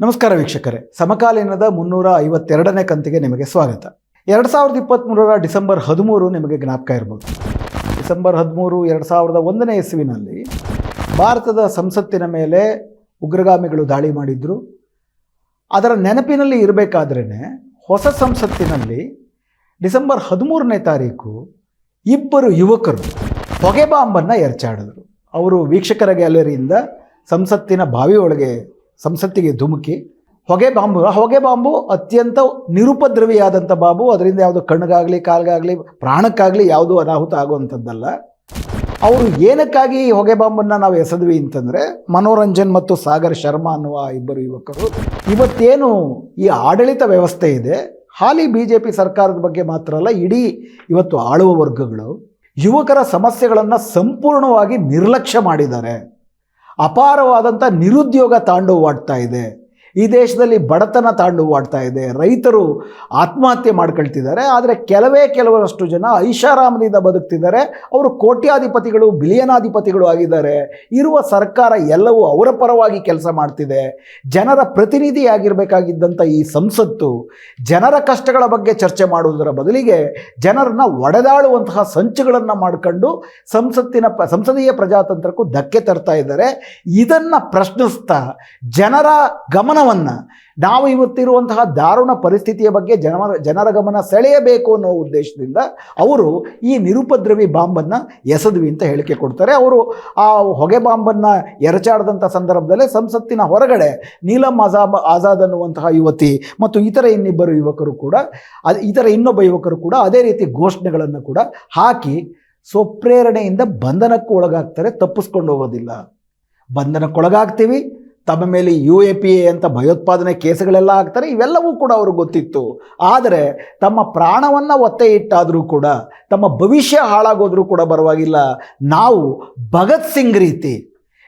ನಮಸ್ಕಾರ ವೀಕ್ಷಕರೇ. ಸಮಕಾಲೀನದ ಮುನ್ನೂರ ಐವತ್ತೆರಡನೇ ಕಂತಿಗೆ ನಿಮಗೆ ಸ್ವಾಗತ. ಎರಡು ಸಾವಿರದ ಇಪ್ಪತ್ತ್ಮೂರರ ಡಿಸೆಂಬರ್ ಹದಿಮೂರು ನಿಮಗೆ ಜ್ಞಾಪಕ ಇರಬಹುದು ಡಿಸೆಂಬರ್ ಹದಿಮೂರು ಎರಡು ಸಾವಿರದ ಒಂದನೇ ಇಸ್ವಿನಲ್ಲಿ ಭಾರತದ ಸಂಸತ್ತಿನ ಮೇಲೆ ಉಗ್ರಗಾಮಿಗಳು ದಾಳಿ ಮಾಡಿದ್ರು. ಅದರ ನೆನಪಿನಲ್ಲಿ ಇರಬೇಕಾದ್ರೇ ಹೊಸ ಸಂಸತ್ತಿನಲ್ಲಿ ಡಿಸೆಂಬರ್ ಹದಿಮೂರನೇ ತಾರೀಕು ಇಬ್ಬರು ಯುವಕರು ಹೊಗೆ ಬಾಂಬನ್ನು ಎರಚಾಡಿದ್ರು. ಅವರು ವೀಕ್ಷಕರ ಗ್ಯಾಲರಿಯಿಂದ ಸಂಸತ್ತಿನ ಬಾವಿ ಸಂಸತ್ತಿಗೆ ಧುಮುಕಿ, ಹೊಗೆ ಬಾಂಬು ಹೊಗೆ ಬಾಂಬು ಅತ್ಯಂತ ನಿರುಪದ್ರವಿಯಾದಂಥ ಬಾಂಬು, ಅದರಿಂದ ಯಾವುದು ಕಣ್ಣಿಗಾಗಲಿ ಕಾಲ್ಗಾಗಲಿ, ಪ್ರಾಣಕ್ಕಾಗಲಿ ಯಾವುದು ಅನಾಹುತ ಆಗುವಂಥದ್ದಲ್ಲ ಅವರು ಏನಕ್ಕಾಗಿ ಈ ಹೊಗೆ ಬಾಂಬನ್ನು ನಾವು ಎಸೆದ್ವಿ ಅಂತಂದರೆ, ಮನೋರಂಜನ್ ಮತ್ತು ಸಾಗರ್ ಶರ್ಮಾ ಅನ್ನುವ ಇಬ್ಬರು ಯುವಕರು, ಇವತ್ತೇನು ಈ ಆಡಳಿತ ವ್ಯವಸ್ಥೆ ಇದೆ, ಹಾಲಿ ಬಿ ಜೆ ಪಿ ಸರ್ಕಾರದ ಬಗ್ಗೆ ಮಾತ್ರ ಅಲ್ಲ, ಇಡೀ ಇವತ್ತು ಆಳುವ ವರ್ಗಗಳು, ಯುವಕರ ಸಮಸ್ಯೆಗಳನ್ನು ಸಂಪೂರ್ಣವಾಗಿ ನಿರ್ಲಕ್ಷ್ಯ ಮಾಡಿದ್ದಾರೆ. ಅಪಾರವಾದಂಥ ನಿರುದ್ಯೋಗ ತಾಂಡವವಾಡ್ತಾ ಇದೆ. ಈ ದೇಶದಲ್ಲಿ ಬಡತನ ತಾಂಡುವಾಡ್ತಾ ಇದೆ. ರೈತರು ಆತ್ಮಹತ್ಯೆ ಮಾಡ್ಕೊಳ್ತಿದ್ದಾರೆ. ಆದರೆ ಕೆಲವೇ ಕೆಲವರಷ್ಟು ಜನ ಐಷಾರಾಮದಿಂದ ಬದುಕ್ತಿದ್ದಾರೆ. ಅವರು ಕೋಟ್ಯಾಧಿಪತಿಗಳು, ಬಿಲಿಯನಾಧಿಪತಿಗಳು ಆಗಿದ್ದಾರೆ. ಇರುವ ಸರ್ಕಾರ ಎಲ್ಲವೂ ಅವರ ಪರವಾಗಿ ಕೆಲಸ ಮಾಡ್ತಿದೆ. ಜನರ ಪ್ರತಿನಿಧಿಯಾಗಿರಬೇಕಾಗಿದ್ದಂಥ ಈ ಸಂಸತ್ತು ಜನರ ಕಷ್ಟಗಳ ಬಗ್ಗೆ ಚರ್ಚೆ ಮಾಡುವುದರ ಬದಲಿಗೆ ಜನರನ್ನ ಒಡೆದಾಳುವಂತಹ ಸಂಚುಗಳನ್ನು ಮಾಡಿಕೊಂಡು ಸಂಸತ್ತಿನ ಸಂಸದೀಯ ಪ್ರಜಾತಂತ್ರಕ್ಕೂ ಧಕ್ಕೆ ತರ್ತಾ ಇದ್ದಾರೆ. ಇದನ್ನು ಪ್ರಶ್ನಿಸ್ತಾ ಜನರ ಗಮನವನ್ನು ನಾವು ಇವತ್ತಿರುವಂತಹ ದಾರುಣ ಪರಿಸ್ಥಿತಿಯ ಬಗ್ಗೆ ಜನರ ಜನರ ಗಮನ ಸೆಳೆಯಬೇಕು ಅನ್ನೋ ಉದ್ದೇಶದಿಂದ ಅವರು ಈ ನಿರುಪದ್ರವಿ ಬಾಂಬನ್ನು ಎಸೆದ್ವಿ ಅಂತ ಹೇಳಿಕೆ ಕೊಡ್ತಾರೆ. ಅವರು ಆ ಹೊಗೆ ಬಾಂಬನ್ನು ಎರಚಾಡದಂಥ ಸಂದರ್ಭದಲ್ಲೇ ಸಂಸತ್ತಿನ ಹೊರಗಡೆ ನೀಲಂ ಆಜಾಬ್, ಆಜಾದ್ ಅನ್ನುವಂತಹ ಯುವತಿ ಮತ್ತು ಇತರ ಇನ್ನಿಬ್ಬರು ಯುವಕರು ಕೂಡ, ಅದು ಇತರ ಇನ್ನೊಬ್ಬ ಯುವಕರು ಕೂಡ ಅದೇ ರೀತಿ ಘೋಷಣೆಗಳನ್ನು ಕೂಡ ಹಾಕಿ ಸ್ವಪ್ರೇರಣೆಯಿಂದ ಬಂಧನಕ್ಕೂ ಒಳಗಾಗ್ತಾರೆ, ತಪ್ಪಿಸ್ಕೊಂಡು ಹೋಗೋದಿಲ್ಲ. ಬಂಧನಕ್ಕೊಳಗಾಗ್ತೀವಿ ತಮ್ಮ ಮೇಲೆ ಯು ಎ ಪಿ ಎ ಅಂತ ಭಯೋತ್ಪಾದನೆ ಕೇಸುಗಳೆಲ್ಲ ಆಗ್ತಾರೆ ಇವೆಲ್ಲವೂ ಕೂಡ ಅವ್ರಿಗೆ ಗೊತ್ತಿತ್ತು. ಆದರೆ ತಮ್ಮ ಪ್ರಾಣವನ್ನು ಒತ್ತೆ ಇಟ್ಟಾದರೂ ಕೂಡ, ತಮ್ಮ ಭವಿಷ್ಯ ಹಾಳಾಗೋದ್ರೂ ಕೂಡ ಪರವಾಗಿಲ್ಲ. ನಾವು ಭಗತ್ ಸಿಂಗ್ ರೀತಿ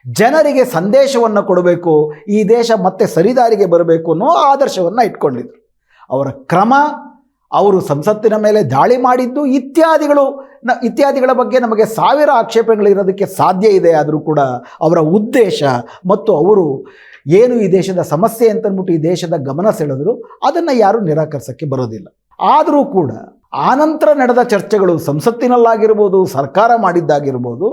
ಜನರಿಗೆ ಸಂದೇಶವನ್ನು ಕೊಡಬೇಕು, ಈ ದೇಶ ಮತ್ತೆ ಸರಿದಾರಿಗೆ ಬರಬೇಕು ಅನ್ನೋ ಆದರ್ಶವನ್ನು ಇಟ್ಕೊಂಡಿದ್ರು. ಅವರ ಕ್ರಮ ಅವರು ಸಂಸತ್ತಿನ ಮೇಲೆ ದಾಳಿ ಮಾಡಿದ್ದು ಇತ್ಯಾದಿಗಳು. ನ, ಇತ್ಯಾದಿಗಳ ಬಗ್ಗೆ ನಮಗೆ ಸಾವಿರ ಆಕ್ಷೇಪಗಳಿರೋದಕ್ಕೆ ಸಾಧ್ಯ ಇದೆ ಆದರೂ ಕೂಡ ಅವರ ಉದ್ದೇಶ ಮತ್ತು ಅವರು ಏನು ಈ ದೇಶದ ಸಮಸ್ಯೆ ಅಂತಂದ್ಬಿಟ್ಟು ಈ ದೇಶದ ಗಮನ ಸೆಳೆದರು, ಅದನ್ನು ಯಾರೂ ನಿರಾಕರಿಸೋಕ್ಕೆ ಬರೋದಿಲ್ಲ. ಆದರೂ ಕೂಡ ಆನಂತರ ನಡೆದ ಚರ್ಚೆಗಳು ಸಂಸತ್ತಿನಲ್ಲಾಗಿರ್ಬೋದು, ಸರ್ಕಾರ ಮಾಡಿದ್ದಾಗಿರ್ಬೋದು,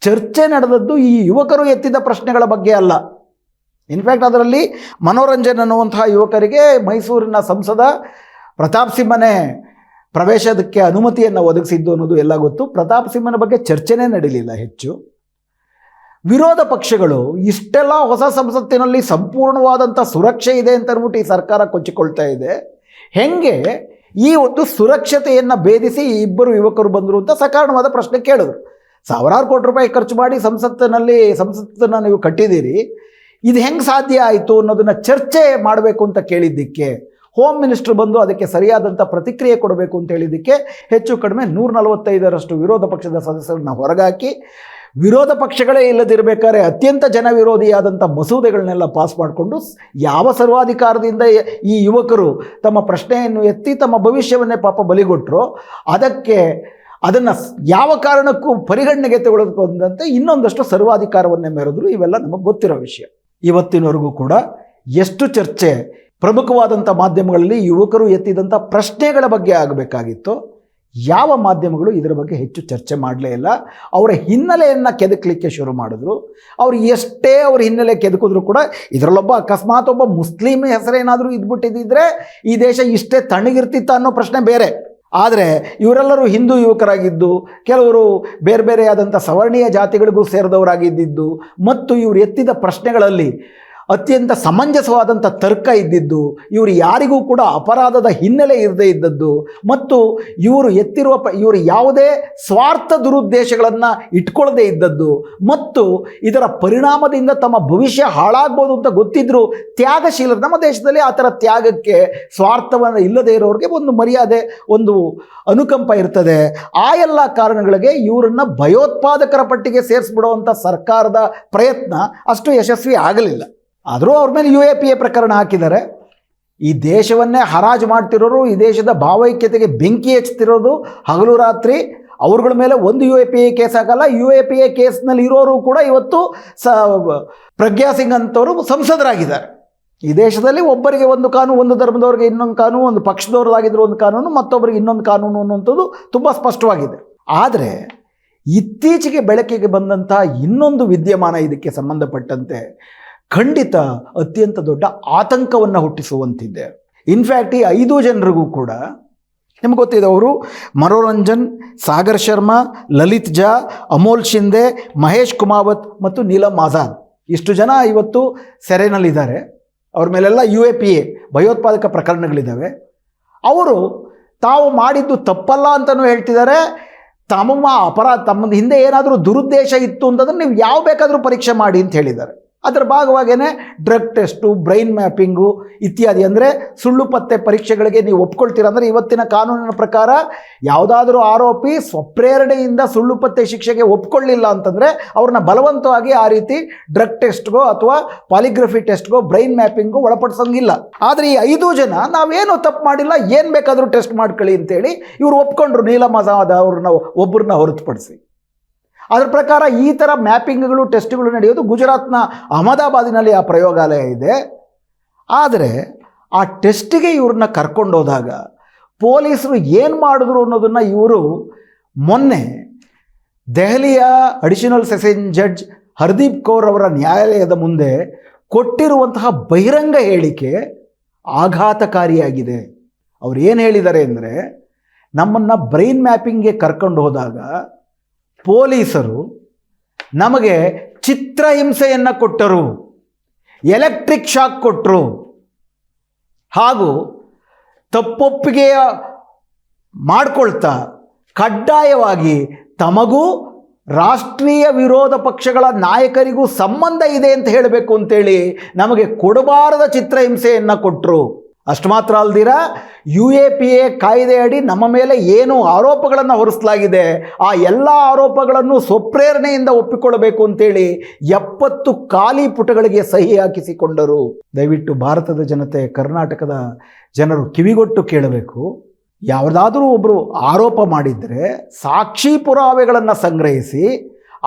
ಚರ್ಚೆ ನಡೆದದ್ದು ಈ ಯುವಕರು ಎತ್ತಿದ ಪ್ರಶ್ನೆಗಳ ಬಗ್ಗೆ ಅಲ್ಲ. ಇನ್ಫ್ಯಾಕ್ಟ್ ಅದರಲ್ಲಿ ಮನೋರಂಜನ್ ಅನ್ನುವಂತಹ ಯುವಕರಿಗೆ ಮೈಸೂರಿನ ಸಂಸದ ಪ್ರತಾಪ್ ಸಿಂಹನೇ ಪ್ರವೇಶದಕ್ಕೆ ಅನುಮತಿಯನ್ನು ಒದಗಿಸಿದ್ದು ಅನ್ನೋದು ಎಲ್ಲ ಗೊತ್ತು. ಪ್ರತಾಪ್ ಸಿಂಹನ ಬಗ್ಗೆ ಚರ್ಚೆನೇ ನಡೀಲಿಲ್ಲ ಹೆಚ್ಚು. ವಿರೋಧ ಪಕ್ಷಗಳು ಇಷ್ಟೆಲ್ಲ ಹೊಸ ಸಂಸತ್ತಿನಲ್ಲಿ ಸಂಪೂರ್ಣವಾದಂಥ ಸುರಕ್ಷೆ ಇದೆ ಅಂತ ಅಂದ್ಬಿಟ್ಟು ಈ ಸರ್ಕಾರ ಕೊಚ್ಚಿಕೊಳ್ತಾ ಇದೆ. ಹೆಂಗೆ ಈ ಒಂದು ಸುರಕ್ಷತೆಯನ್ನು ಭೇದಿಸಿ ಇಬ್ಬರು ಯುವಕರು ಬಂದರು ಅಂತ ಸಕಾರಣವಾದ ಪ್ರಶ್ನೆ ಕೇಳಿದ್ರು. ಸಾವಿರಾರು ಕೋಟಿ ರೂಪಾಯಿ ಖರ್ಚು ಮಾಡಿ ಸಂಸತ್ತಿನಲ್ಲಿ, ಸಂಸತ್ತನ್ನು ನೀವು ಕಟ್ಟಿದ್ದೀರಿ. ಇದು ಹೆಂಗೆ ಸಾಧ್ಯ ಆಯಿತು ಅನ್ನೋದನ್ನು ಚರ್ಚೆ ಮಾಡಬೇಕು ಅಂತ ಕೇಳಿದ್ದಕ್ಕೆ ಹೋಮ್ ಮಿನಿಸ್ಟರ್ ಬಂದು ಅದಕ್ಕೆ ಸರಿಯಾದಂಥ ಪ್ರತಿಕ್ರಿಯೆ ಕೊಡಬೇಕು ಅಂತ ಹೇಳಿದ್ದಕ್ಕೆ ಹೆಚ್ಚು ಕಡಿಮೆ ನೂರ ನಲವತ್ತೈದರಷ್ಟು ವಿರೋಧ ಪಕ್ಷದ ಸದಸ್ಯರನ್ನ ಹೊರಗಾಕಿ, ವಿರೋಧ ಪಕ್ಷಗಳೇ ಇಲ್ಲದಿರಬೇಕಾದ್ರೆ ಅತ್ಯಂತ ಜನವಿರೋಧಿಯಾದಂಥ ಮಸೂದೆಗಳನ್ನೆಲ್ಲ ಪಾಸ್ ಮಾಡಿಕೊಂಡು ಯಾವ ಸರ್ವಾಧಿಕಾರದಿಂದ ಈ ಯುವಕರು ತಮ್ಮ ಪ್ರಶ್ನೆಯನ್ನು ಎತ್ತಿ ತಮ್ಮ ಭವಿಷ್ಯವನ್ನೇ ಪಾಪ ಬಲಿಗೊಟ್ಟರು ಅದಕ್ಕೆ ಅದನ್ನು ಯಾವ ಕಾರಣಕ್ಕೂ ಪರಿಗಣನೆಗೆ ತೆಗೆದುಕೊಂಡಂತೆ ಇನ್ನೊಂದಷ್ಟು ಸರ್ವಾಧಿಕಾರವನ್ನೇ ಮೆರೆದ್ರು ಇವೆಲ್ಲ ನಮಗೆ ಗೊತ್ತಿರೋ ವಿಷಯ. ಇವತ್ತಿನವರೆಗೂ ಕೂಡ ಎಷ್ಟು ಚರ್ಚೆ ಪ್ರಮುಖವಾದಂಥ ಮಾಧ್ಯಮಗಳಲ್ಲಿ ಯುವಕರು ಎತ್ತಿದಂಥ ಪ್ರಶ್ನೆಗಳ ಬಗ್ಗೆ ಆಗಬೇಕಾಗಿತ್ತು. ಯಾವ ಮಾಧ್ಯಮಗಳು ಇದರ ಬಗ್ಗೆ ಹೆಚ್ಚು ಚರ್ಚೆ ಮಾಡಲೇ ಇಲ್ಲ. ಅವರ ಹಿನ್ನೆಲೆಯನ್ನು ಕೆದಕಲಿಕ್ಕೆ ಶುರು ಮಾಡಿದ್ರು. ಅವ್ರು ಎಷ್ಟೇ ಅವ್ರ ಹಿನ್ನೆಲೆ ಕೆದಕಿದ್ರು ಕೂಡ ಇದರಲ್ಲೊಬ್ಬ ಅಕಸ್ಮಾತ್ ಒಬ್ಬ ಮುಸ್ಲಿಂ ಹೆಸರೇನಾದರೂ ಇದ್ಬಿಟ್ಟಿದ್ದಿದ್ರೆ ಈ ದೇಶ ಇಷ್ಟೇ ತಣ್ಣಗಿರ್ತಿತ್ತ ಅನ್ನೋ ಪ್ರಶ್ನೆ ಬೇರೆ. ಆದರೆ ಇವರೆಲ್ಲರೂ ಹಿಂದೂ ಯುವಕರಾಗಿದ್ದು, ಕೆಲವರು ಬೇರೆ ಬೇರೆಯಾದಂಥ ಸವರ್ಣೀಯ ಜಾತಿಗಳಿಗೂ ಸೇರಿದವರಾಗಿದ್ದಿದ್ದು, ಮತ್ತು ಇವರು ಎತ್ತಿದ ಪ್ರಶ್ನೆಗಳಲ್ಲಿ ಅತ್ಯಂತ ಸಮಂಜಸವಾದಂಥ ತರ್ಕ ಇದ್ದಿದ್ದು, ಇವರು ಯಾರಿಗೂ ಕೂಡ ಅಪರಾಧದ ಹಿನ್ನೆಲೆ ಇರದೇ ಇದ್ದದ್ದು ಮತ್ತು ಇವರು ಎತ್ತಿರುವ ಪ, ಇವರು ಯಾವುದೇ ಸ್ವಾರ್ಥ ದುರುದ್ದೇಶಗಳನ್ನು ಇಟ್ಕೊಳ್ಳದೇ ಇದ್ದದ್ದು ಮತ್ತು ಇದರ ಪರಿಣಾಮದಿಂದ ತಮ್ಮ ಭವಿಷ್ಯ ಹಾಳಾಗ್ಬೋದು ಅಂತ ಗೊತ್ತಿದ್ದರೂ ತ್ಯಾಗಶೀಲ ನಮ್ಮ ದೇಶದಲ್ಲಿ ಆ ಥರ ತ್ಯಾಗಕ್ಕೆ ಸ್ವಾರ್ಥವನ್ನು ಇಲ್ಲದೇ ಇರೋರಿಗೆ ಒಂದು ಮರ್ಯಾದೆ, ಒಂದು ಅನುಕಂಪ ಇರ್ತದೆ. ಆ ಎಲ್ಲ ಕಾರಣಗಳಿಗೆ ಇವರನ್ನು ಭಯೋತ್ಪಾದಕರ ಪಟ್ಟಿಗೆ ಸೇರಿಸ್ಬಿಡುವಂಥ ಸರ್ಕಾರದ ಪ್ರಯತ್ನ ಅಷ್ಟು ಯಶಸ್ವಿ ಆಗಲಿಲ್ಲ. ಆದರೂ ಅವ್ರ ಮೇಲೆ ಯು ಎ ಪಿ ಎ ಪ್ರಕರಣ ಹಾಕಿದ್ದಾರೆ. ಈ ದೇಶವನ್ನೇ ಹರಾಜು ಮಾಡ್ತಿರೋರು, ಈ ದೇಶದ ಭಾವೈಕ್ಯತೆಗೆ ಬೆಂಕಿ ಹಚ್ತಿರೋದು ಹಗಲು ರಾತ್ರಿ. ಅವ್ರಗಳ ಮೇಲೆ ಒಂದು U A P A case ಹಾಕಲ್ಲ. ಯು ಎ ಪಿ ಎ ಕೇಸ್ನಲ್ಲಿ ಇರೋರು ಕೂಡ ಇವತ್ತು ಸ ಪ್ರಜ್ಞಾ ಸಿಂಗ್ ಅಂತವರು ಸಂಸದರಾಗಿದ್ದಾರೆ. ಈ ದೇಶದಲ್ಲಿ ಒಬ್ಬರಿಗೆ ಒಂದು ಕಾನೂನು, ಒಂದು ಧರ್ಮದವ್ರಿಗೆ ಇನ್ನೊಂದು ಕಾನೂನು, ಒಂದು ಪಕ್ಷದವ್ರದಾಗಿದ್ರು ಒಂದು ಕಾನೂನು, ಮತ್ತೊಬ್ಬರಿಗೆ ಇನ್ನೊಂದು ಕಾನೂನು ಅನ್ನುವಂಥದ್ದು ತುಂಬ ಸ್ಪಷ್ಟವಾಗಿದೆ. ಆದರೆ ಇತ್ತೀಚೆಗೆ ಬೆಳಕಿಗೆ ಬಂದಂತಹ ಇನ್ನೊಂದು ವಿದ್ಯಮಾನ ಇದಕ್ಕೆ ಸಂಬಂಧಪಟ್ಟಂತೆ ಖಂಡಿತ ಅತ್ಯಂತ ದೊಡ್ಡ ಆತಂಕವನ್ನು ಹುಟ್ಟಿಸುವಂತಿದೆ. ಇನ್ಫ್ಯಾಕ್ಟ್ ಈ ಐದು ಜನರಿಗೂ ಕೂಡ ನಿಮ್ಗೆ ಗೊತ್ತಿದೆ, ಅವರು ಮನೋರಂಜನ್, ಸಾಗರ್ ಶರ್ಮಾ, ಲಲಿತ್ ಜಾ, ಅಮೋಲ್ ಶಿಂದೆ, ಮಹೇಶ್ ಕುಮಾವತ್ ಮತ್ತು ನೀಲಮ್ ಆಜಾದ್. ಇಷ್ಟು ಜನ ಇವತ್ತು ಸೆರೆನಲ್ಲಿದ್ದಾರೆ. ಅವ್ರ ಮೇಲೆಲ್ಲ ಯು ಎ ಪಿ ಎ ಭಯೋತ್ಪಾದಕ ಪ್ರಕರಣಗಳಿದ್ದಾವೆ. ಅವರು ತಾವು ಮಾಡಿದ್ದು ತಪ್ಪಲ್ಲ ಅಂತಲೂ ಹೇಳ್ತಿದ್ದಾರೆ. ತಮ್ಮ ಅಪರಾಧ ತಮ್ಮ ಹಿಂದೆ ಏನಾದರೂ ದುರುದ್ದೇಶ ಇತ್ತು ಅಂತಂದ್ರೆ ನೀವು ಯಾವ ಬೇಕಾದರೂ ಪರೀಕ್ಷೆ ಮಾಡಿ ಅಂತ ಹೇಳಿದ್ದಾರೆ. ಅದರ ಭಾಗವಾಗೇ ಡ್ರಗ್ ಟೆಸ್ಟು ಬ್ರೈನ್ ಮ್ಯಾಪಿಂಗು ಇತ್ಯಾದಿ. ಅಂದರೆ ಸುಳ್ಳು ಪತ್ತೆ ಪರೀಕ್ಷೆಗಳಿಗೆ ನೀವು ಒಪ್ಕೊಳ್ತೀರ. ಅಂದರೆ ಇವತ್ತಿನ ಕಾನೂನಿನ ಪ್ರಕಾರ ಯಾವುದಾದ್ರೂ ಆರೋಪಿ ಸ್ವಪ್ರೇರಣೆಯಿಂದ ಸುಳ್ಳು ಪತ್ತೆ ಶಿಕ್ಷೆಗೆ ಒಪ್ಕೊಳ್ಳಿಲ್ಲ ಅಂತಂದರೆ ಅವ್ರನ್ನ ಬಲವಂತವಾಗಿ ಆ ರೀತಿ ಡ್ರಗ್ ಟೆಸ್ಟ್ಗೋ ಅಥವಾ ಪಾಲಿಗ್ರಫಿ ಟೆಸ್ಟ್ಗೋ ಬ್ರೈನ್ ಮ್ಯಾಪಿಂಗು ಒಳಪಡಿಸೋಂಗಿಲ್ಲ. ಆದರೆ ಈ ಐದು ಜನ ನಾವೇನು ತಪ್ಪು ಮಾಡಿಲ್ಲ, ಏನು ಬೇಕಾದರೂ ಟೆಸ್ಟ್ ಮಾಡ್ಕೊಳ್ಳಿ ಅಂತೇಳಿ ಇವರು ಒಪ್ಕೊಂಡ್ರು. ನೀಲಮಜಾದ ಅವ್ರನ್ನ ಒಬ್ಬರನ್ನ ಹೊರತುಪಡಿಸಿ. ಅದರ ಪ್ರಕಾರ ಈ ಥರ ಮ್ಯಾಪಿಂಗ್ಗಳು, ಟೆಸ್ಟ್ಗಳು ನಡೆಯೋದು ಗುಜರಾತ್ನ ಅಹಮದಾಬಾದಿನಲ್ಲಿ ಆ ಪ್ರಯೋಗಾಲಯ ಇದೆ. ಆದರೆ ಆ ಟೆಸ್ಟಿಗೆ ಇವ್ರನ್ನ ಕರ್ಕೊಂಡೋದಾಗ ಪೊಲೀಸರು ಏನು ಮಾಡಿದ್ರು ಅನ್ನೋದನ್ನು ಇವರು ಮೊನ್ನೆ ದೆಹಲಿಯ additional session judge Hardeep Kaur ಅವರ ನ್ಯಾಯಾಲಯದ ಮುಂದೆ ಕೊಟ್ಟಿರುವಂತಹ ಬಹಿರಂಗ ಹೇಳಿಕೆ ಆಘಾತಕಾರಿಯಾಗಿದೆ. ಅವ್ರು ಏನು ಹೇಳಿದ್ದಾರೆ ಅಂದರೆ ನಮ್ಮನ್ನು ಬ್ರೈನ್ ಮ್ಯಾಪಿಂಗ್ಗೆ ಕರ್ಕೊಂಡು ಹೋದಾಗ ಪೊಲೀಸರು ನಮಗೆ ಚಿತ್ರಹಿಂಸೆಯನ್ನು ಕೊಟ್ಟರು, ಎಲೆಕ್ಟ್ರಿಕ್ ಶಾಕ್ ಕೊಟ್ಟರು ಹಾಗೂ ತಪ್ಪೊಪ್ಪಿಗೆಯ ಮಾಡಿಕೊಳ್ತಾ ಕಡ್ಡಾಯವಾಗಿ ತಮಗೂ ರಾಷ್ಟ್ರೀಯ ವಿರೋಧ ಪಕ್ಷಗಳ ನಾಯಕರಿಗೂ ಸಂಬಂಧ ಇದೆ ಅಂತ ಹೇಳಬೇಕು ಅಂತೇಳಿ ನಮಗೆ ಕೊಡಬಾರದ ಚಿತ್ರಹಿಂಸೆಯನ್ನು ಕೊಟ್ಟರು ಅಷ್ಟು ಮಾತ್ರ ಅಲ್ದಿರ? ಯು ಎ ಪಿ ಎ ಕಾಯ್ದೆಯಡಿ ನಮ್ಮ ಮೇಲೆ ಏನು ಆರೋಪಗಳನ್ನು ಹೊರಿಸಲಾಗಿದೆ, ಆ ಎಲ್ಲ ಆರೋಪಗಳನ್ನು ಸ್ವಪ್ರೇರಣೆಯಿಂದ ಒಪ್ಪಿಕೊಳ್ಳಬೇಕು ಅಂತೇಳಿ ಎಪ್ಪತ್ತು ಖಾಲಿ ಪುಟಗಳಿಗೆ ಸಹಿ ಹಾಕಿಸಿಕೊಂಡರು. ದಯವಿಟ್ಟು ಭಾರತದ ಜನತೆ, ಕರ್ನಾಟಕದ ಜನರು ಕಿವಿಗೊಟ್ಟು ಕೇಳಬೇಕು. ಯಾವುದಾದರೂ ಒಬ್ಬರು ಆರೋಪ ಮಾಡಿದರೆ ಸಾಕ್ಷಿ ಪುರಾವೆಗಳನ್ನು ಸಂಗ್ರಹಿಸಿ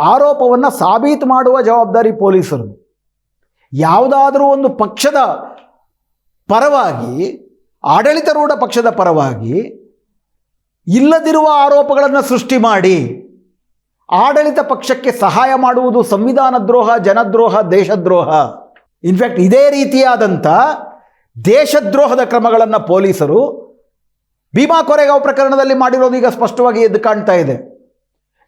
ಆರೋಪವನ್ನು ಸಾಬೀತು ಮಾಡುವ ಜವಾಬ್ದಾರಿ ಪೊಲೀಸರು ಯಾವುದಾದರೂ ಒಂದು ಪಕ್ಷದ ಪರವಾಗಿ, ಆಡಳಿತಾರೂಢ ಪಕ್ಷದ ಪರವಾಗಿ ಇಲ್ಲದಿರುವ ಆರೋಪಗಳನ್ನು ಸೃಷ್ಟಿ ಮಾಡಿ, ಆಡಳಿತ ಪಕ್ಷಕ್ಕೆ ಸಹಾಯ ಮಾಡುವುದು ಸಂವಿಧಾನ ದ್ರೋಹ, ಜನದ್ರೋಹ, ದೇಶದ್ರೋಹ. ಇನ್ಫ್ಯಾಕ್ಟ್ ಇದೇ ರೀತಿಯಾದಂಥ ದೇಶದ್ರೋಹದ ಕ್ರಮಗಳನ್ನು ಪೊಲೀಸರು ಭೀಮಾ ಕೊರೆಗಾವ್ ಪ್ರಕರಣದಲ್ಲಿ ಮಾಡಿರೋದು ಈಗ ಸ್ಪಷ್ಟವಾಗಿ ಎದ್ದು ಕಾಣ್ತಾ ಇದೆ.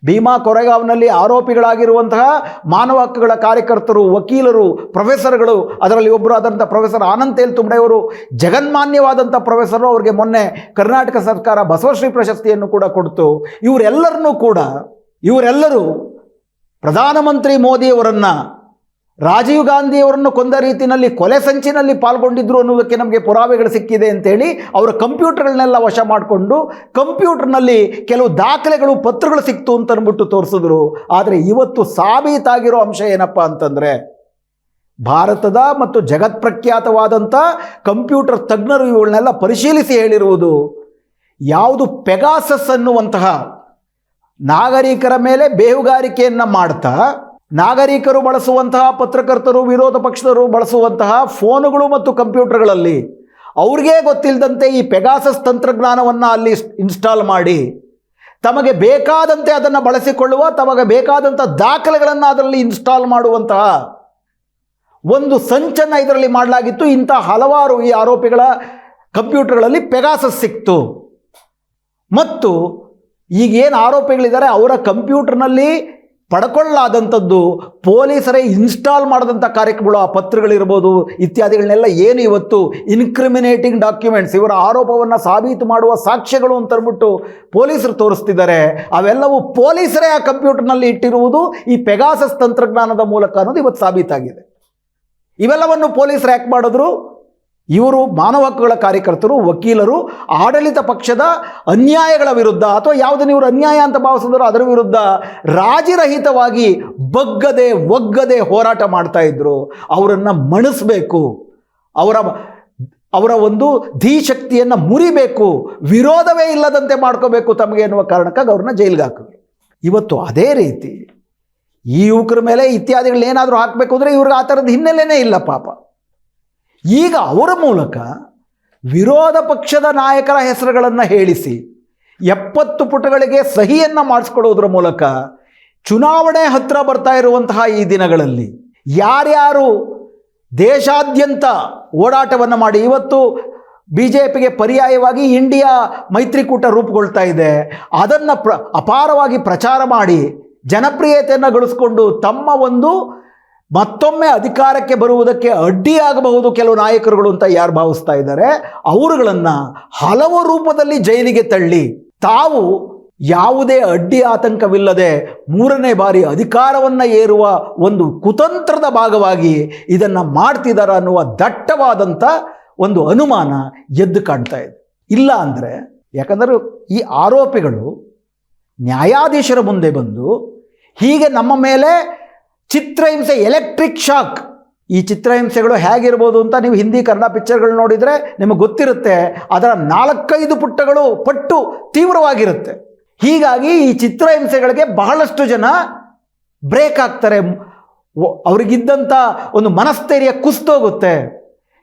ಭೀಮಾ ಕೊರೆಗಾವ್ನಲ್ಲಿ ಆರೋಪಿಗಳಾಗಿರುವಂತಹ ಮಾನವ ಹಕ್ಕುಗಳ ಕಾರ್ಯಕರ್ತರು, ವಕೀಲರು, ಪ್ರೊಫೆಸರ್ಗಳು, ಅದರಲ್ಲಿ ಒಬ್ಬರು ಆದಂಥ ಪ್ರೊಫೆಸರ್ ಆನಂದ್ ಅವರು ಜಗನ್ಮಾನ್ಯವಾದಂಥ ಪ್ರೊಫೆಸರು ಅವರಿಗೆ ಮೊನ್ನೆ ಕರ್ನಾಟಕ ಸರ್ಕಾರ ಬಸವಶ್ರೀ ಪ್ರಶಸ್ತಿಯನ್ನು ಕೂಡ ಕೊಡ್ತು. ಇವರೆಲ್ಲರನ್ನೂ ಕೂಡ, ಇವರೆಲ್ಲರೂ ಪ್ರಧಾನಮಂತ್ರಿ ಮೋದಿಯವರನ್ನು ರಾಜೀವ್ ಗಾಂಧಿಯವರನ್ನು ಕೊಂದ ರೀತಿಯಲ್ಲಿ ಕೊಲೆ ಸಂಚಿನಲ್ಲಿ ಪಾಲ್ಗೊಂಡಿದ್ರು ಅನ್ನೋದಕ್ಕೆ ನಮಗೆ ಪುರಾವೆಗಳು ಸಿಕ್ಕಿದೆ ಅಂತೇಳಿ ಅವರ ಕಂಪ್ಯೂಟರ್ಗಳನ್ನೆಲ್ಲ ವಶ ಮಾಡಿಕೊಂಡು ಕಂಪ್ಯೂಟರ್ನಲ್ಲಿ ಕೆಲವು ದಾಖಲೆಗಳು, ಪತ್ರಗಳು ಸಿಕ್ತು ಅಂತ ಅಂದ್ಬಿಟ್ಟು ತೋರಿಸಿದ್ರು. ಆದರೆ ಇವತ್ತು ಸಾಬೀತಾಗಿರೋ ಅಂಶ ಏನಪ್ಪ ಅಂತಂದರೆ ಭಾರತದ ಮತ್ತು ಜಗತ್ಪ್ರಖ್ಯಾತವಾದಂಥ ಕಂಪ್ಯೂಟರ್ ತಜ್ಞರು ಇವುಗಳನ್ನೆಲ್ಲ ಪರಿಶೀಲಿಸಿ ಹೇಳಿರುವುದು ಯಾವುದು ಪೆಗಾಸಸ್ ಅನ್ನುವಂತಹ ನಾಗರಿಕರ ಮೇಲೆ ಬೇಹುಗಾರಿಕೆಯನ್ನು ಮಾಡ್ತಾ ನಾಗರಿಕರು ಬಳಸುವಂತಹ ಪತ್ರಕರ್ತರು, ವಿರೋಧ ಪಕ್ಷದವರು ಬಳಸುವಂತಹ ಫೋನುಗಳು ಮತ್ತು ಕಂಪ್ಯೂಟರ್ಗಳಲ್ಲಿ ಅವ್ರಿಗೇ ಗೊತ್ತಿಲ್ಲದಂತೆ ಈ ಪೆಗಾಸಸ್ ತಂತ್ರಜ್ಞಾನವನ್ನು ಅಲ್ಲಿ ಇನ್ಸ್ಟಾಲ್ ಮಾಡಿ, ತಮಗೆ ಬೇಕಾದಂತೆ ಅದನ್ನು ಬಳಸಿಕೊಳ್ಳುವ, ತಮಗೆ ಬೇಕಾದಂಥ ದಾಖಲೆಗಳನ್ನು ಅದರಲ್ಲಿ ಇನ್ಸ್ಟಾಲ್ ಮಾಡುವಂತಹ ಒಂದು ಸಂಚನ್ನು ಇದರಲ್ಲಿ ಮಾಡಲಾಗಿತ್ತು. ಇಂಥ ಹಲವಾರು ಈ ಆರೋಪಿಗಳ ಕಂಪ್ಯೂಟರ್ಗಳಲ್ಲಿ ಪೆಗಾಸಸ್ ಸಿಕ್ತು. ಮತ್ತು ಈಗೇನು ಆರೋಪಿಗಳಿದ್ದಾರೆ, ಅವರ ಕಂಪ್ಯೂಟರ್ನಲ್ಲಿ ಪಡ್ಕೊಳ್ಳಾದಂಥದ್ದು ಪೊಲೀಸರೇ ಇನ್ಸ್ಟಾಲ್ ಮಾಡಿದಂಥ ಕಾರ್ಯಕ್ರಮಗಳು, ಆ ಪತ್ರಗಳಿರ್ಬೋದು ಇತ್ಯಾದಿಗಳನ್ನೆಲ್ಲ ಏನು ಇವತ್ತು ಇನ್ಕ್ರಿಮಿನೇಟಿಂಗ್ ಡಾಕ್ಯುಮೆಂಟ್ಸ್ ಇವರ ಆರೋಪವನ್ನು ಸಾಬೀತು ಮಾಡುವ ಸಾಕ್ಷ್ಯಗಳು ಅಂತಂದ್ಬಿಟ್ಟು ಪೊಲೀಸರು ತೋರಿಸ್ತಿದ್ದಾರೆ. ಅವೆಲ್ಲವೂ ಪೊಲೀಸರೇ ಆ ಕಂಪ್ಯೂಟರ್ನಲ್ಲಿ ಇಟ್ಟಿರುವುದು ಈ ಪೆಗಾಸಸ್ ತಂತ್ರಜ್ಞಾನದ ಮೂಲಕ ಅನ್ನೋದು ಇವತ್ತು ಸಾಬೀತಾಗಿದೆ. ಇವೆಲ್ಲವನ್ನು ಪೊಲೀಸರು ಯಾಕೆ ಮಾಡಿದ್ರು? ಇವರು ಮಾನವ ಹಕ್ಕುಗಳ ಕಾರ್ಯಕರ್ತರು, ವಕೀಲರು, ಆಡಳಿತ ಪಕ್ಷದ ಅನ್ಯಾಯಗಳ ವಿರುದ್ಧ ಅಥವಾ ಯಾವುದನ್ನು ಇವರು ಅನ್ಯಾಯ ಅಂತ ಭಾವಿಸಿದ್ರು ಅದರ ವಿರುದ್ಧ ರಾಜಿರಹಿತವಾಗಿ ಬಗ್ಗದೆ ಒಗ್ಗದೆ ಹೋರಾಟ ಮಾಡ್ತಾ ಇದ್ರು. ಅವರನ್ನು ಮಣಿಸ್ಬೇಕು. ಅವರ ಅವರ ಒಂದು ಧೀಶಕ್ತಿಯನ್ನು ಮುರಿಬೇಕು. ವಿರೋಧವೇ ಇಲ್ಲದಂತೆ ಮಾಡ್ಕೋಬೇಕು ತಮಗೆ ಎನ್ನುವ ಕಾರಣಕ್ಕಾಗಿ ಅವ್ರನ್ನ ಜೈಲಿಗೆ ಹಾಕಿದ್ರು. ಇವತ್ತು ಅದೇ ರೀತಿ ಈ ಯುವಕರ ಮೇಲೆ ಇತ್ಯಾದಿಗಳನ್ನೇನಾದರೂ ಹಾಕಬೇಕು ಅಂದರೆ ಇವ್ರಿಗೆ ಆ ಥರದ ಹಿನ್ನೆಲೆನೇ ಇಲ್ಲ ಪಾಪ. ಈಗ ಅವರ ಮೂಲಕ ವಿರೋಧ ಪಕ್ಷದ ನಾಯಕರ ಹೆಸರುಗಳನ್ನು ಹೇಳಿಸಿ, ಎಪ್ಪತ್ತು ಪುಟಗಳಿಗೆ ಸಹಿಯನ್ನು ಮಾಡಿಸ್ಕೊಳ್ಳೋದ್ರ ಮೂಲಕ ಚುನಾವಣೆ ಹತ್ತಿರ ಬರ್ತಾ ಇರುವಂತಹ ಈ ದಿನಗಳಲ್ಲಿ ಯಾರ್ಯಾರು ದೇಶಾದ್ಯಂತ ಓಡಾಟವನ್ನು ಮಾಡಿ, ಇವತ್ತು ಬಿ ಜೆ ಪಿಗೆ ಪರ್ಯಾಯವಾಗಿ ಇಂಡಿಯಾ ಮೈತ್ರಿಕೂಟ ರೂಪುಗೊಳ್ತಾ ಇದೆ, ಅದನ್ನು ಪ್ರ, ಅಪಾರವಾಗಿ ಪ್ರಚಾರ ಮಾಡಿ ಜನಪ್ರಿಯತೆಯನ್ನು ಗಳಿಸ್ಕೊಂಡು ತಮ್ಮ ಒಂದು ಮತ್ತೊಮ್ಮೆ ಅಧಿಕಾರಕ್ಕೆ ಬರುವುದಕ್ಕೆ ಅಡ್ಡಿಯಾಗಬಹುದು ಕೆಲವು ನಾಯಕರುಗಳು ಅಂತ ಯಾರು ಭಾವಿಸ್ತಾ ಇದ್ದಾರೆ. ಅವರುಗಳನ್ನು ಹಲವು ರೂಪದಲ್ಲಿ ಜೈಲಿಗೆ ತಳ್ಳಿ, ತಾವು ಯಾವುದೇ ಅಡ್ಡಿ ಆತಂಕವಿಲ್ಲದೆ ಮೂರನೇ ಬಾರಿ ಅಧಿಕಾರವನ್ನು ಏರುವ ಒಂದು ಕುತಂತ್ರದ ಭಾಗವಾಗಿ ಇದನ್ನು ಮಾಡ್ತಿದ್ದಾರೆ ಅನ್ನುವ ದಟ್ಟವಾದಂಥ ಒಂದು ಅನುಮಾನ ಎದ್ದು ಕಾಣ್ತಾ ಇದೆ. ಇಲ್ಲ ಅಂದರೆ ಯಾಕಂದರೆ ಈ ಆರೋಪಿಗಳು ನ್ಯಾಯಾಧೀಶರ ಮುಂದೆ ಬಂದು ಹೀಗೆ ನಮ್ಮ ಮೇಲೆ ಚಿತ್ರಹಿಂಸೆ ಎಲೆಕ್ಟ್ರಿಕ್ ಶಾಕ್ ಈ ಚಿತ್ರಹಿಂಸೆಗಳು ಹೇಗಿರ್ಬೋದು ಅಂತ ನೀವು ಹಿಂದಿ, ಕನ್ನಡ ಪಿಕ್ಚರ್ಗಳು ನೋಡಿದರೆ ನಿಮಗೆ ಗೊತ್ತಿರುತ್ತೆ. ಅದರ ನಾಲ್ಕೈದು ಪುಟ್ಟಗಳು ಪಟ್ಟು ತೀವ್ರವಾಗಿರುತ್ತೆ. ಹೀಗಾಗಿ ಈ ಚಿತ್ರಹಿಂಸೆಗಳಿಗೆ ಬಹಳಷ್ಟು ಜನ ಬ್ರೇಕ್ ಆಗ್ತಾರೆ. ಅವ್ರಿಗಿದ್ದಂಥ ಒಂದು ಮನಸ್ಥೈರ್ಯ ಕುಸ್ತೋಗುತ್ತೆ.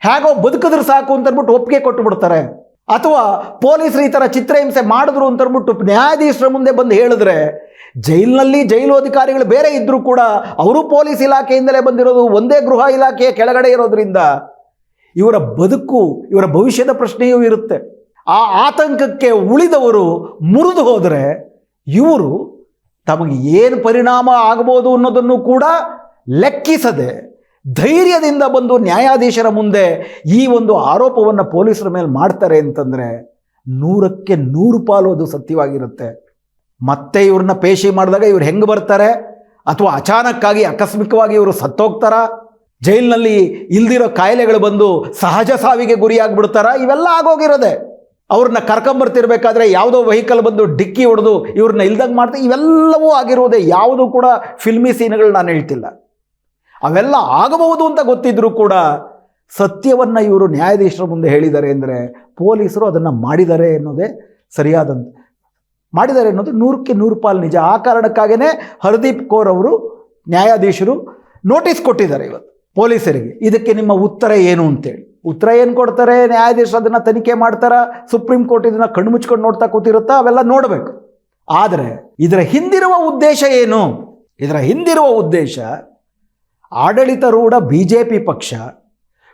ಹೇಗೋ ಬದುಕಿದ್ರೆ ಸಾಕು ಅಂತ ಅಂದ್ಬಿಟ್ಟು ಒಪ್ಪಿಗೆ ಕೊಟ್ಟು ಬಿಡ್ತಾರೆ ಅಥವಾ ಪೊಲೀಸರು ಈ ಥರ ಚಿತ್ರಹಿಂಸೆ ಮಾಡಿದ್ರು ಅಂತ ಅಂದ್ಬಿಟ್ಟು ನ್ಯಾಯಾಧೀಶರ ಮುಂದೆ ಬಂದು ಹೇಳಿದ್ರೆ, ಜೈಲಿನಲ್ಲಿ ಜೈಲು ಅಧಿಕಾರಿಗಳು ಬೇರೆ ಇದ್ದರೂ ಕೂಡ ಅವರು ಪೊಲೀಸ್ ಇಲಾಖೆಯಿಂದಲೇ ಬಂದಿರೋದು ಒಂದೇ ಗೃಹ ಇಲಾಖೆಯ ಕೆಳಗಡೆ ಇರೋದ್ರಿಂದ ಇವರ ಬದುಕು, ಇವರ ಭವಿಷ್ಯದ ಪ್ರಶ್ನೆಯೂ ಇರುತ್ತೆ. ಆ ಆತಂಕಕ್ಕೆ ಉಳಿದವರು ಮುರಿದು ಹೋದರೆ ಇವರು ತಮಗೆ ಏನು ಪರಿಣಾಮ ಆಗ್ಬೋದು ಅನ್ನೋದನ್ನು ಕೂಡ ಲೆಕ್ಕಿಸದೆ ಧೈರ್ಯದಿಂದ ಬಂದು ನ್ಯಾಯಾಧೀಶರ ಮುಂದೆ ಈ ಒಂದು ಆರೋಪವನ್ನು ಪೊಲೀಸರ ಮೇಲೆ ಮಾಡ್ತಾರೆ ಅಂತಂದರೆ ನೂರಕ್ಕೆ ನೂರು ಪಾಲು ಅದು ಸತ್ಯವಾಗಿರುತ್ತೆ. ಮತ್ತೆ ಇವ್ರನ್ನ ಪೇಶಿ ಮಾಡಿದಾಗ ಇವ್ರು ಹೆಂಗೆ ಬರ್ತಾರೆ? ಅಥವಾ ಅಚಾನಕ್ಕಾಗಿ, ಆಕಸ್ಮಿಕವಾಗಿ ಇವರು ಸತ್ತೋಗ್ತಾರ? ಜೈಲಿನಲ್ಲಿ ಇಲ್ದಿರೋ ಕಾಯಿಲೆಗಳು ಬಂದು ಸಹಜ ಸಾವಿಗೆ ಗುರಿಯಾಗ್ಬಿಡ್ತಾರ? ಇವೆಲ್ಲ ಆಗೋಗಿರೋದೆ. ಅವ್ರನ್ನ ಕರ್ಕೊಂಬರ್ತಿರ್ಬೇಕಾದ್ರೆ ಯಾವುದೋ ವೆಹಿಕಲ್ ಬಂದು ಡಿಕ್ಕಿ ಹೊಡೆದು ಇವ್ರನ್ನ ಇಲ್ದಂಗೆ ಮಾಡ್ತಾ ಇವೆಲ್ಲವೂ ಆಗಿರುವುದೇ ಯಾವುದೂ ಕೂಡ ಫಿಲ್ಮಿ ಸೀನ್ಗಳು ನಾನು ಹೇಳ್ತಿಲ್ಲ. ಅವೆಲ್ಲ ಆಗಬಹುದು ಅಂತ ಗೊತ್ತಿದ್ರೂ ಕೂಡ ಸತ್ಯವನ್ನು ಇವರು ನ್ಯಾಯಾಧೀಶರ ಮುಂದೆ ಹೇಳಿದ್ದಾರೆ ಅಂದರೆ ಪೊಲೀಸರು ಅದನ್ನು ಮಾಡಿದ್ದಾರೆ ಅನ್ನೋದೇ ಸರಿಯಾದಂತ ಮಾಡಿದ್ದಾರೆ ಅನ್ನೋದು ನೂರಕ್ಕೆ ನೂರು ಪಾಲು ನಿಜ. ಆ ಕಾರಣಕ್ಕಾಗೇ ಹರ್ದೀಪ್ ಕೌರ್ ಅವರು ನ್ಯಾಯಾಧೀಶರು ನೋಟಿಸ್ ಕೊಟ್ಟಿದ್ದಾರೆ ಇವತ್ತು ಪೊಲೀಸರಿಗೆ. ಇದಕ್ಕೆ ನಿಮ್ಮ ಉತ್ತರ ಏನು ಅಂತೇಳಿ. ಉತ್ತರ ಏನು ಕೊಡ್ತಾರೆ? ನ್ಯಾಯಾಧೀಶರು ಅದನ್ನು ತನಿಖೆ ಮಾಡ್ತಾರಾ? ಸುಪ್ರೀಂ ಕೋರ್ಟ್ ಇದನ್ನು ಕಣ್ಣು ಮುಚ್ಕೊಂಡು ನೋಡ್ತಾ ಕೂತಿರುತ್ತಾ? ಅವೆಲ್ಲ ನೋಡಬೇಕು. ಆದರೆ ಇದರ ಹಿಂದಿರುವ ಉದ್ದೇಶ ಏನು? ಇದರ ಹಿಂದಿರುವ ಉದ್ದೇಶ ಆಡಳಿತಾರೂಢ ಬಿ ಜೆ ಪಿ ಪಕ್ಷ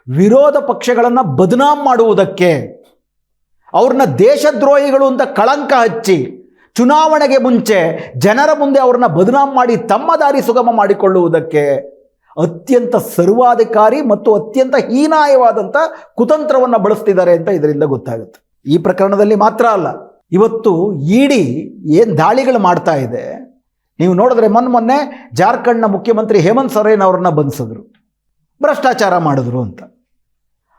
ವಿರೋಧ ಪಕ್ಷಗಳನ್ನು ಬದನಾಮ್ ಮಾಡುವುದಕ್ಕೆ ಅವ್ರನ್ನ ದೇಶದ್ರೋಹಿಗಳು ಅಂತ ಕಳಂಕ ಹಚ್ಚಿ ಚುನಾವಣೆಗೆ ಮುಂಚೆ ಜನರ ಮುಂದೆ ಅವ್ರನ್ನ ಬದನಾಮ್ ಮಾಡಿ ತಮ್ಮ ದಾರಿ ಸುಗಮ ಮಾಡಿಕೊಳ್ಳುವುದಕ್ಕೆ ಅತ್ಯಂತ ಸರ್ವಾಧಿಕಾರಿ ಮತ್ತು ಅತ್ಯಂತ ಹೀನಾಯವಾದಂಥ ಕುತಂತ್ರವನ್ನು ಬಳಸ್ತಿದ್ದಾರೆ ಅಂತ ಇದರಿಂದ ಗೊತ್ತಾಗುತ್ತೆ. ಈ ಪ್ರಕರಣದಲ್ಲಿ ಮಾತ್ರ ಅಲ್ಲ, ಇವತ್ತು ಇಡಿ ಏನು ದಾಳಿಗಳು ಮಾಡ್ತಾ ಇದೆ ನೀವು ನೋಡಿದ್ರೆ ಮೊನ್ನೆ ಮೊನ್ನೆ ಜಾರ್ಖಂಡ್ನ ಮುಖ್ಯಮಂತ್ರಿ ಹೇಮಂತ್ ಸೊರೇನ್ ಅವ್ರನ್ನ ಬಂಧಿಸಿದ್ರು. ಭ್ರಷ್ಟಾಚಾರ ಮಾಡಿದ್ರು ಅಂತ.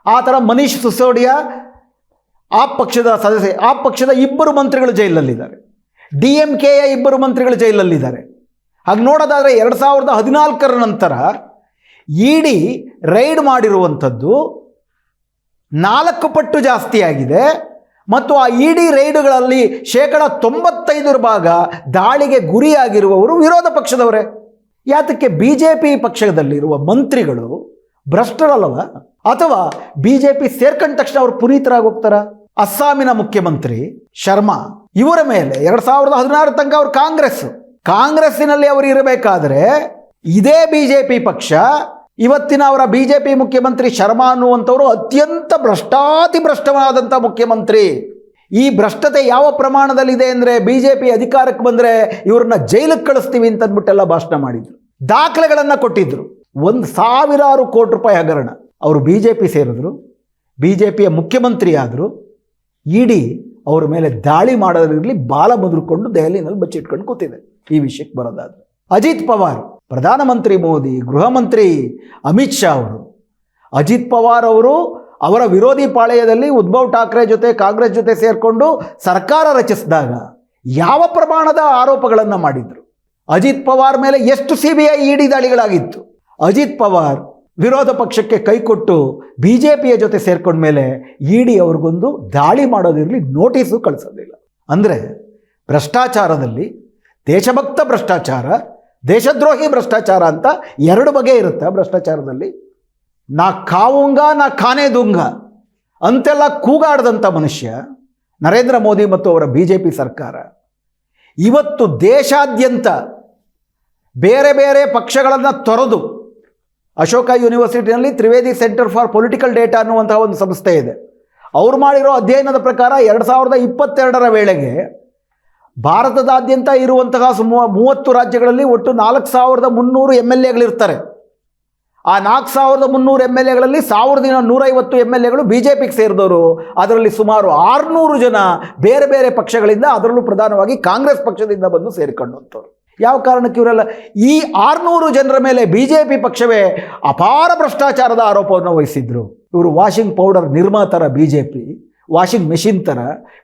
ಆ ಥರ ಮನೀಶ್ ಸಿಸೋಡಿಯಾ, ಆ ಪಕ್ಷದ ಸದಸ್ಯ, ಆ ಪಕ್ಷದ ಇಬ್ಬರು ಮಂತ್ರಿಗಳು ಜೈಲಲ್ಲಿದ್ದಾರೆ. ಡಿ ಎಂ ಕೆಯ ಇಬ್ಬರು ಮಂತ್ರಿಗಳು ಜೈಲಲ್ಲಿದ್ದಾರೆ. ಹಾಗೆ ನೋಡೋದಾದರೆ ಎರಡು ಸಾವಿರದ ಹದಿನಾಲ್ಕರ ನಂತರ ಇಡಿ ರೈಡ್ ಮಾಡಿರುವಂಥದ್ದು ನಾಲ್ಕು ಪಟ್ಟು ಜಾಸ್ತಿ ಆಗಿದೆ. ಮತ್ತು ಆ ಇಡಿ ರೈಡುಗಳಲ್ಲಿ ಶೇಕಡ ತೊಂಬತ್ತೈದರ ಭಾಗ ದಾಳಿಗೆ ಗುರಿಯಾಗಿರುವವರು ವಿರೋಧ ಪಕ್ಷದವರೇ. ಯಾತಕ್ಕೆ ಬಿ ಜೆ ಪಿ ಪಕ್ಷದಲ್ಲಿರುವ ಮಂತ್ರಿಗಳು ಭ್ರಷ್ಟರಲ್ಲವ? ಅಥವಾ ಬಿ ಜೆ ಪಿ ಸೇರ್ಕೊಂಡ ತಕ್ಷಣ ಅವರು ಪುನೀತರಾಗಿ ಹೋಗ್ತಾರ? ಅಸ್ಸಾಮಿನ ಮುಖ್ಯಮಂತ್ರಿ ಶರ್ಮಾ, ಇವರ ಮೇಲೆ ಎರಡು ಸಾವಿರದ ಹದಿನಾರು ತನಕ ಅವರು ಕಾಂಗ್ರೆಸ್ ಕಾಂಗ್ರೆಸ್ಸಿನಲ್ಲಿ ಅವರು ಇರಬೇಕಾದ್ರೆ ಇದೇ ಬಿ ಜೆ ಪಿ ಪಕ್ಷ ಇವತ್ತಿನ ಅವರ ಬಿ ಜೆ ಪಿ ಮುಖ್ಯಮಂತ್ರಿ ಶರ್ಮಾ ಅನ್ನುವಂಥವರು ಅತ್ಯಂತ ಭ್ರಷ್ಟಾತಿ ಭ್ರಷ್ಟವಾದಂಥ ಮುಖ್ಯಮಂತ್ರಿ. ಈ ಭ್ರಷ್ಟತೆ ಯಾವ ಪ್ರಮಾಣದಲ್ಲಿದೆ ಅಂದರೆ ಬಿ ಜೆ ಪಿ ಅಧಿಕಾರಕ್ಕೆ ಬಂದರೆ ಇವ್ರನ್ನ ಜೈಲಿಗೆ ಕಳಿಸ್ತೀವಿ ಅಂತ ಅಂದ್ಬಿಟ್ಟೆಲ್ಲ ಭಾಷಣ ಮಾಡಿದ್ರು. ದಾಖಲೆಗಳನ್ನು ಕೊಟ್ಟಿದ್ರು. ಒಂದು ಸಾವಿರಾರು ಕೋಟಿ ರೂಪಾಯಿ ಹಗರಣ. ಅವರು ಬಿ ಜೆ ಪಿ ಸೇರಿದ್ರು ಬಿ ಜೆ ಪಿಯ ಮುಖ್ಯಮಂತ್ರಿ ಆದರು, ಇಡಿ ಅವರ ಮೇಲೆ ದಾಳಿ ಮಾಡೋದ್ರಲ್ಲಿ ಬಾಲ ಮುದುರ್ಕೊಂಡು ದೆಹಲಿನಲ್ಲಿ ಬಚ್ಚಿಟ್ಕೊಂಡು ಕೂತಿದೆ. ಈ ವಿಷಯಕ್ಕೆ ಬರೋದಾದ್ರೆ. ಅಜಿತ್ ಪವಾರ್ ಪ್ರಧಾನಮಂತ್ರಿ ಮೋದಿ ಗೃಹ ಮಂತ್ರಿ ಅಮಿತ್ ಶಾ ಅವರು, ಅಜಿತ್ ಪವಾರ್ ಅವರು ಅವರ ವಿರೋಧಿ ಪಾಳೆಯದಲ್ಲಿ ಉದ್ಭವ್ ಠಾಕ್ರೆ ಜೊತೆ ಕಾಂಗ್ರೆಸ್ ಜೊತೆ ಸೇರಿಕೊಂಡು ಸರ್ಕಾರ ರಚಿಸಿದಾಗ ಯಾವ ಪ್ರಮಾಣದ ಆರೋಪಗಳನ್ನು ಮಾಡಿದ್ರು? ಅಜಿತ್ ಪವಾರ್ ಮೇಲೆ ಎಷ್ಟು ಸಿ ಬಿ ಐ ಇಡಿ ದಾಳಿಗಳಾಗಿತ್ತು? ಅಜಿತ್ ಪವಾರ್ ವಿರೋಧ ಪಕ್ಷಕ್ಕೆ ಕೈಕೊಟ್ಟು ಬಿ ಜೆ ಪಿಯ ಜೊತೆ ಸೇರ್ಕೊಂಡ ಮೇಲೆ ಇಡಿ ಅವ್ರಿಗೊಂದು ದಾಳಿ ಮಾಡೋದಿರಲಿ ನೋಟಿಸು ಕಳಿಸೋದಿಲ್ಲ. ಅಂದರೆ ಭ್ರಷ್ಟಾಚಾರದಲ್ಲಿ ದೇಶಭಕ್ತ ಭ್ರಷ್ಟಾಚಾರ ದೇಶದ್ರೋಹಿ ಭ್ರಷ್ಟಾಚಾರ ಅಂತ ಎರಡು ಬಗೆ ಇರುತ್ತೆ ಭ್ರಷ್ಟಾಚಾರದಲ್ಲಿ. ನಾ ಕಾವುಂಗ, ನಾ ಖಾನೆ ದುಂಗ. ಅಂತೆಲ್ಲ ಕೂಗಾಡದಂಥ ಮನುಷ್ಯ ನರೇಂದ್ರ ಮೋದಿ ಮತ್ತು ಅವರ ಬಿ ಜೆ ಪಿ ಸರ್ಕಾರ. ಇವತ್ತು ದೇಶಾದ್ಯಂತ ಬೇರೆ ಬೇರೆ ಪಕ್ಷಗಳನ್ನು ತೊರೆದು Ashoka ಯೂನಿವರ್ಸಿಟಿನಲ್ಲಿ Trivedi centre for political data ಅನ್ನುವಂತಹ ಒಂದು ಸಂಸ್ಥೆ ಇದೆ. ಅವ್ರು ಮಾಡಿರೋ ಅಧ್ಯಯನದ ಪ್ರಕಾರ ಎರಡು ಸಾವಿರದ ಇಪ್ಪತ್ತೆರಡರ ವೇಳೆಗೆ ಭಾರತದಾದ್ಯಂತ ಇರುವಂತಹ ಸುಮ ಮೂವತ್ತು ರಾಜ್ಯಗಳಲ್ಲಿ ಒಟ್ಟು ನಾಲ್ಕು ಸಾವಿರದ ಮುನ್ನೂರು ಎಂ ಎಲ್ ಎಗಳಿರ್ತಾರೆ ಆ ನಾಲ್ಕು ಸಾವಿರದ ಮುನ್ನೂರು ಎಂ ಎಲ್ ಎಗಳಲ್ಲಿ ಸಾವಿರದ ನೂರೈವತ್ತು ಎಂ ಎಲ್ ಎಗಳು ಬಿ ಜೆ ಪಿಗೆ ಸೇರಿದವರು. ಅದರಲ್ಲಿ ಸುಮಾರು ಆರುನೂರು ಜನ ಬೇರೆ ಬೇರೆ ಪಕ್ಷಗಳಿಂದ ಅದರಲ್ಲೂ ಪ್ರಧಾನವಾಗಿ ಕಾಂಗ್ರೆಸ್ ಪಕ್ಷದಿಂದ ಬಂದು ಸೇರಿಕೊಂಡಂಥವ್ರು. ಯಾವ ಕಾರಣಕ್ಕೆ ಇವರೆಲ್ಲ ಈ ಆರುನೂರು ಜನರ ಮೇಲೆ ಬಿ ಜೆ ಪಿ ಪಕ್ಷವೇ ಅಪಾರ ಭ್ರಷ್ಟಾಚಾರದ ಆರೋಪವನ್ನು ವಹಿಸಿದ್ರು. ಇವರು washing powder ನಿರ್ಮಾತರ B J P washing machine ಥರ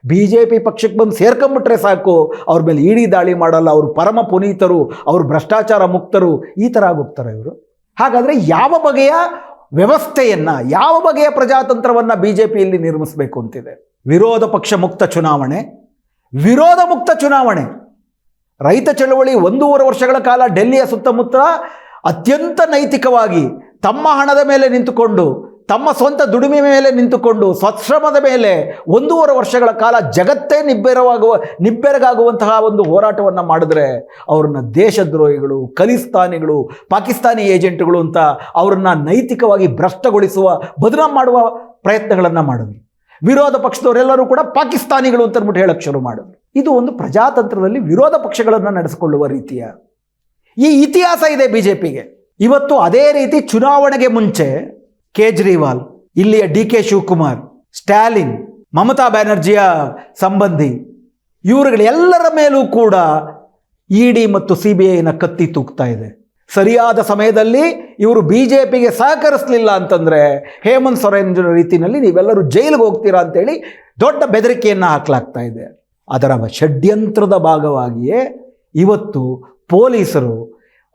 ಬಿ ಜೆ ಪಿ ಪಕ್ಷಕ್ಕೆ ಬಂದು ಸೇರ್ಕೊಂಬಿಟ್ರೆ ಸಾಕು. ಅವ್ರ ಮೇಲೆ ಇಡೀ ದಾಳಿ ಮಾಡಲ್ಲ. ಅವರು ಪರಮ ಪುನೀತರು, ಅವರು ಭ್ರಷ್ಟಾಚಾರ ಮುಕ್ತರು, ಈ ಥರ ಆಗೋಗ್ತಾರೆ ಇವರು. ಹಾಗಾದರೆ ಯಾವ ಬಗೆಯ ವ್ಯವಸ್ಥೆಯನ್ನು, ಯಾವ ಬಗೆಯ ಪ್ರಜಾತಂತ್ರವನ್ನು ಬಿ ಜೆ ಪಿಯಲ್ಲಿ ನಿರ್ಮಿಸಬೇಕು ಅಂತಿದೆ? ವಿರೋಧ ಪಕ್ಷ ಮುಕ್ತ ಚುನಾವಣೆ, ವಿರೋಧ ಮುಕ್ತ ಚುನಾವಣೆ. ರೈತ ಚಳವಳಿ ಒಂದೂವರೆ ವರ್ಷಗಳ ಕಾಲ ಡೆಲ್ಲಿಯ ಸುತ್ತಮುತ್ತ ಅತ್ಯಂತ ನೈತಿಕವಾಗಿ ತಮ್ಮ ಹಣದ ಮೇಲೆ ನಿಂತುಕೊಂಡು ತಮ್ಮ ಸ್ವಂತ ದುಡಿಮೆ ಮೇಲೆ ನಿಂತುಕೊಂಡು ಸ್ವಶ್ರಮದ ಮೇಲೆ ಒಂದೂವರೆ ವರ್ಷಗಳ ಕಾಲ ಜಗತ್ತೇ ನಿಬ್ಬೆರವಾಗುವ, ನಿಬ್ಬೆರಗಾಗುವಂತಹ ಒಂದು ಹೋರಾಟವನ್ನು ಮಾಡಿದ್ರೆ ಅವ್ರನ್ನ ದೇಶದ್ರೋಹಿಗಳು ಖಲಿಸ್ತಾನಿಗಳು ಪಾಕಿಸ್ತಾನಿ ಏಜೆಂಟ್ಗಳು ಅಂತ ಅವ್ರನ್ನ ನೈತಿಕವಾಗಿ ಭ್ರಷ್ಟಗೊಳಿಸುವ ಬದನಾಮ್ ಮಾಡುವ ಪ್ರಯತ್ನಗಳನ್ನು ಮಾಡಿದ್ರು. ವಿರೋಧ ಪಕ್ಷದವರೆಲ್ಲರೂ ಕೂಡ ಪಾಕಿಸ್ತಾನಿಗಳು ಅಂತ ಅಂದ್ಬಿಟ್ಟು ಹೇಳಕ್ಕೆ ಶುರು ಮಾಡಿದ್ರು. ಇದು ಒಂದು ಪ್ರಜಾತಂತ್ರದಲ್ಲಿ ವಿರೋಧ ಪಕ್ಷಗಳನ್ನು ನಡೆಸಿಕೊಳ್ಳುವ ರೀತಿಯ. ಈ ಇತಿಹಾಸ ಇದೆ ಬಿ ಜೆ ಪಿಗೆ ಇವತ್ತು ಅದೇ ರೀತಿ ಚುನಾವಣೆಗೆ ಮುಂಚೆ ಕೇಜ್ರಿವಾಲ್, ಇಲ್ಲಿಯ ಡಿ ಕೆ ಶಿವಕುಮಾರ್ ಸ್ಟ್ಯಾಲಿನ್ ಮಮತಾ ಬ್ಯಾನರ್ಜಿಯ ಸಂಬಂಧಿ ಇವರುಗಳೆಲ್ಲರ ಮೇಲೂ ಕೂಡ ಇ ಡಿ ಮತ್ತು ಸಿ ಬಿ ಐನ ಕತ್ತಿ ತೂಗ್ತಾ ಇದೆ. ಸರಿಯಾದ ಸಮಯದಲ್ಲಿ ಇವರು ಬಿ ಜೆ ಪಿಗೆ ಸಹಕರಿಸಲಿಲ್ಲ ಅಂತಂದರೆ ಹೇಮಂತ್ ಸೊರೇನ್ ರೀತಿಯಲ್ಲಿ ನೀವೆಲ್ಲರೂ ಜೈಲಿಗೆ ಹೋಗ್ತೀರಾ ಅಂತೇಳಿ ದೊಡ್ಡ ಬೆದರಿಕೆಯನ್ನು ಹಾಕಲಾಗ್ತಾ ಇದೆ. ಅದರ ಷಡ್ಯಂತ್ರದ ಭಾಗವಾಗಿಯೇ ಇವತ್ತು ಪೊಲೀಸರು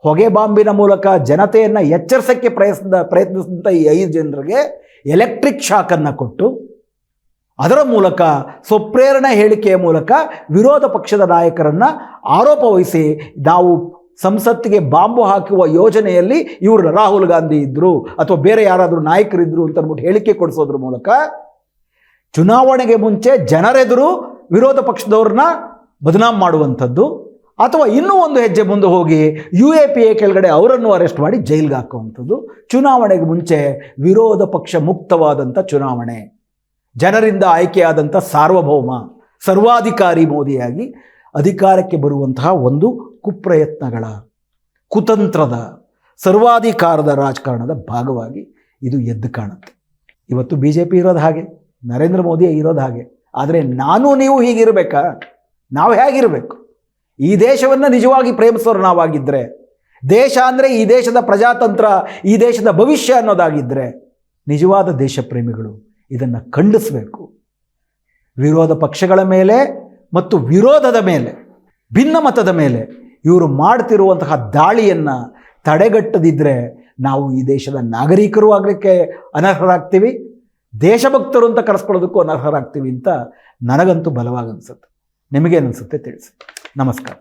ಹೊಗೆ ಬಾಂಬಿನ ಮೂಲಕ ಜನತೆಯನ್ನು ಎಚ್ಚರಿಸೋಕ್ಕೆ ಪ್ರಯತ್ನ ಪ್ರಯತ್ನಿಸಿದಂಥ ಈ ಐದು ಜನರಿಗೆ ಎಲೆಕ್ಟ್ರಿಕ್ ಶಾಕನ್ನು ಕೊಟ್ಟು ಅದರ ಮೂಲಕ ಸ್ವಪ್ರೇರಣೆ ಹೇಳಿಕೆಯ ಮೂಲಕ ವಿರೋಧ ಪಕ್ಷದ ನಾಯಕರನ್ನು ಆರೋಪ ವಹಿಸಿ ನಾವು ಸಂಸತ್ತಿಗೆ ಬಾಂಬು ಹಾಕುವ ಯೋಜನೆಯಲ್ಲಿ ಇವರು ರಾಹುಲ್ ಗಾಂಧಿ ಇದ್ದರು ಅಥವಾ ಬೇರೆ ಯಾರಾದರೂ ನಾಯಕರಿದ್ದರು ಅಂತ ಅಂದ್ಬಿಟ್ಟು ಹೇಳಿಕೆ ಕೊಡಿಸೋದ್ರ ಮೂಲಕ ಚುನಾವಣೆಗೆ ಮುಂಚೆ ಜನರೆದುರು ವಿರೋಧ ಪಕ್ಷದವ್ರನ್ನ ಬದನಾಮ್ ಮಾಡುವಂಥದ್ದು. ಅಥವಾ ಇನ್ನೂ ಒಂದು ಹೆಜ್ಜೆ ಮುಂದೆ ಹೋಗಿ ಯು ಎ ಪಿ ಎ ಕೆಳಗಡೆ ಅವರನ್ನು ಅರೆಸ್ಟ್ ಮಾಡಿ ಜೈಲ್ಗೆ ಹಾಕುವಂಥದ್ದು. ಚುನಾವಣೆಗೆ ಮುಂಚೆ ವಿರೋಧ ಪಕ್ಷ ಮುಕ್ತವಾದಂಥ ಚುನಾವಣೆ. ಜನರಿಂದ ಆಯ್ಕೆಯಾದಂಥ ಸಾರ್ವಭೌಮ, ಸರ್ವಾಧಿಕಾರಿ ಮೋದಿಯಾಗಿ ಅಧಿಕಾರಕ್ಕೆ ಬರುವಂತಹ ಒಂದು ಕುಪ್ರಯತ್ನಗಳ, ಕುತಂತ್ರದ, ಸರ್ವಾಧಿಕಾರದ ರಾಜಕಾರಣದ ಭಾಗವಾಗಿ ಇದು ಎದ್ದು ಕಾಣುತ್ತೆ. ಇವತ್ತು ಬಿ ಜೆ ಪಿ ಇರೋದು ಹಾಗೆ, ನರೇಂದ್ರ ಮೋದಿ ಇರೋದು ಹಾಗೆ. ಆದರೆ ನಾನು ನೀವು ಹೀಗಿರಬೇಕಾ? ನಾವು ಹೇಗಿರಬೇಕು? ಈ ದೇಶವನ್ನು ನಿಜವಾಗಿ ಪ್ರೇಮಿಸೋರು ನಾವಾಗಿದ್ದರೆ ದೇಶ ಅಂದರೆ ಈ ದೇಶದ ಪ್ರಜಾತಂತ್ರ, ಈ ದೇಶದ ಭವಿಷ್ಯ ಅನ್ನೋದಾಗಿದ್ದರೆ ನಿಜವಾದ ದೇಶ ಪ್ರೇಮಿಗಳು ಇದನ್ನು ಖಂಡಿಸಬೇಕು. ವಿರೋಧ ಪಕ್ಷಗಳ ಮೇಲೆ ಮತ್ತು ವಿರೋಧದ ಮೇಲೆ, ಭಿನ್ನ ಮತದ ಮೇಲೆ ಇವರು ಮಾಡ್ತಿರುವಂತಹ ದಾಳಿಯನ್ನು ತಡೆಗಟ್ಟದಿದ್ದರೆ ನಾವು ಈ ದೇಶದ ನಾಗರಿಕರು ಆಗಲಿಕ್ಕೆ ಅನರ್ಹರಾಗ್ತೀವಿ, ದೇಶಭಕ್ತರು ಅಂತ ಕರೆಸ್ಕೊಳ್ಳೋದಕ್ಕೂ ಅನರ್ಹರಾಗ್ತೀವಿ ಅಂತ ನನಗಂತೂ ಬಲವಾಗಿ ಅನಿಸುತ್ತೆ. ನಿಮಗೇನನ್ಸುತ್ತೆ ತಿಳಿಸಿ. ನಮಸ್ಕಾರ